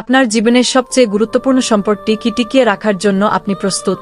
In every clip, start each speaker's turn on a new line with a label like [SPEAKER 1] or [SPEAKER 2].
[SPEAKER 1] আপনার জীবনের সবচেয়ে গুরুত্বপূর্ণ সম্পর্কটি কি টিকিয়ে রাখার জন্য আপনি প্রস্তুত?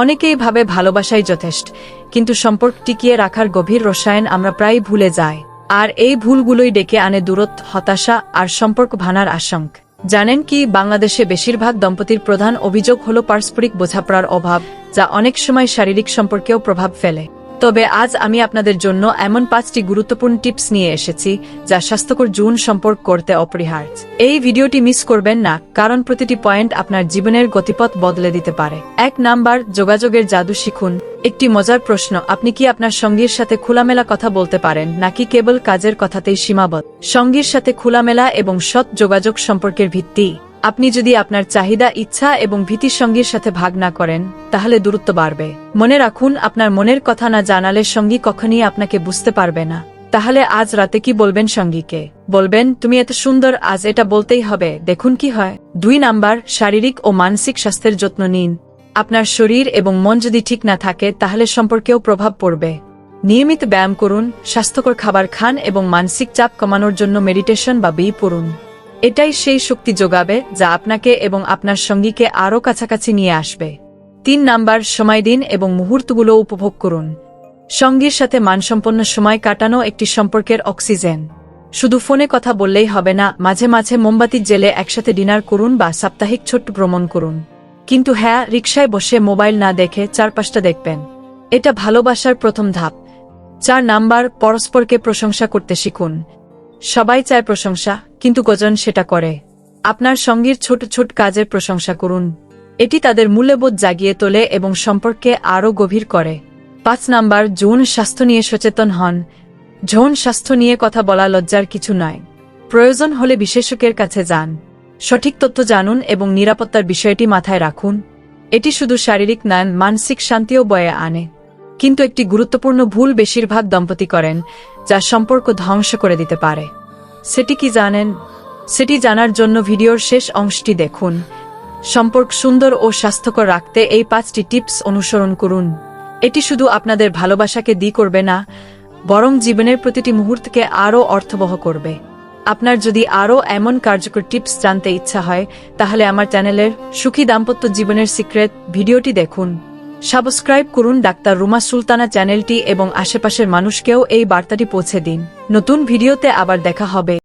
[SPEAKER 1] অনেকেই ভাবে ভালোবাসাই যথেষ্ট, কিন্তু সম্পর্ক টিকিয়ে রাখার গভীর রসায়ন আমরা প্রায় ভুলে যাই। আর এই ভুলগুলোই ডেকে আনে দূরত্ব, হতাশা আর সম্পর্ক ভানার আশঙ্ক। জানেন কি, বাংলাদেশে বেশিরভাগ দম্পতির প্রধান অভিযোগ হল পারস্পরিক বোঝাপড়ার অভাব, যা অনেক সময় শারীরিক সম্পর্কেও প্রভাব ফেলে। তবে আজ আমি আপনাদের জন্য এমন পাঁচটি গুরুত্বপূর্ণ টিপস নিয়ে এসেছি যা স্বাস্থ্যকর জুন সম্পর্ক করতে অপরিহার্য। এই ভিডিওটি মিস করবেন না, কারণ প্রতিটি পয়েন্ট আপনার জীবনের গতিপথ বদলে দিতে পারে। এক নাম্বার, যোগাযোগের জাদু শিখুন। একটি মজার প্রশ্ন, আপনি কি আপনার সঙ্গীর সাথে খোলামেলা কথা বলতে পারেন, নাকি কেবল কাজের কথাতেই সীমাবদ্ধ? সঙ্গীর সাথে খোলামেলা এবং সৎ যোগাযোগ সম্পর্কের ভিত্তি। আপনি যদি আপনার চাহিদা, ইচ্ছা এবং ভীতির সঙ্গীর সাথে ভাগ না করেন, তাহলে দূরত্ব বাড়বে। মনে রাখুন, আপনার মনের কথা না জানালে সঙ্গী কখনই আপনাকে বুঝতে পারবে না। তাহলে আজ রাতে কি বলবেন সঙ্গীকে? বলবেন, তুমি এত সুন্দর, আজ এটা বলতেই হবে। দেখুন কি হয়। দুই নাম্বার, শারীরিক ও মানসিক স্বাস্থ্যের যত্ন নিন। আপনার শরীর এবং মন যদি ঠিক না থাকে, তাহলে সম্পর্কেও প্রভাব পড়বে। নিয়মিত ব্যায়াম করুন, স্বাস্থ্যকর খাবার খান এবং মানসিক চাপ কমানোর জন্য মেডিটেশন বা বই পড়ুন। এটাই সেই শক্তি যোগাবে যা আপনাকে এবং আপনার সঙ্গীকে আরও কাছাকাছি নিয়ে আসবে। তিন নাম্বার, সময় দিন এবং মুহূর্তগুলো উপভোগ করুন। সঙ্গীর সাথে মানসম্পন্ন সময় কাটানো একটি সম্পর্কের অক্সিজেন। শুধু ফোনে কথা বললেই হবে না, মাঝে মাঝে মোমবাতির জেলে একসাথে ডিনার করুন বা সাপ্তাহিক ছোট্ট ভ্রমণ করুন। কিন্তু হ্যাঁ রিকশায় বসে মোবাইল না দেখে চারপাশটা দেখবেন। এটা ভালোবাসার প্রথম ধাপ। চার নাম্বার, পরস্পরকে প্রশংসা করতে শিখুন। সবাই চায় প্রশংসা, কিন্তু গজন সেটা করে। আপনার সঙ্গীর ছোট ছোট কাজের প্রশংসা করুন। এটি তাদের মূল্যবোধ জাগিয়ে তোলে এবং সম্পর্কে আরও গভীর করে। পাঁচ নাম্বার, যৌন স্বাস্থ্য নিয়ে সচেতন হন। যৌন স্বাস্থ্য নিয়ে কথা বলা লজ্জার কিছু নয়। প্রয়োজন হলে বিশেষজ্ঞের কাছে যান। সঠিক তথ্য জানুন এবং নিরাপত্তার বিষয়টি মাথায় রাখুন। এটি শুধু শারীরিক নয়, মানসিক শান্তিও বয়ে আনে। কিন্তু একটি গুরুত্বপূর্ণ ভুল বেশিরভাগ দম্পতি করেন, যা সম্পর্ক ধ্বংস করে দিতে পারে। সেটি কি জানেন? সেটি জানার জন্য ভিডিওর শেষ অংশটি দেখুন। সম্পর্ক সুন্দর ও স্বাস্থ্যকর রাখতে এই পাঁচটি টিপস অনুসরণ করুন। এটি শুধু আপনাদের ভালোবাসাকে দি করবে না, বরং জীবনের প্রতিটি মুহূর্তকে আরও অর্থবহ করবে। আপনার যদি আরও এমন কার্যকর টিপস জানতে ইচ্ছা হয়, তাহলে আমার চ্যানেলের সুখী দাম্পত্য জীবনের সিক্রেট ভিডিওটি দেখুন। সাবস্ক্রাইব করুন ডাক্তার রুমা সুলতানা চ্যানেলটি এবং আশেপাশের মানুষকেও এই বার্তাটি পৌঁছে দিন। নতুন ভিডিওতে আবার দেখা হবে।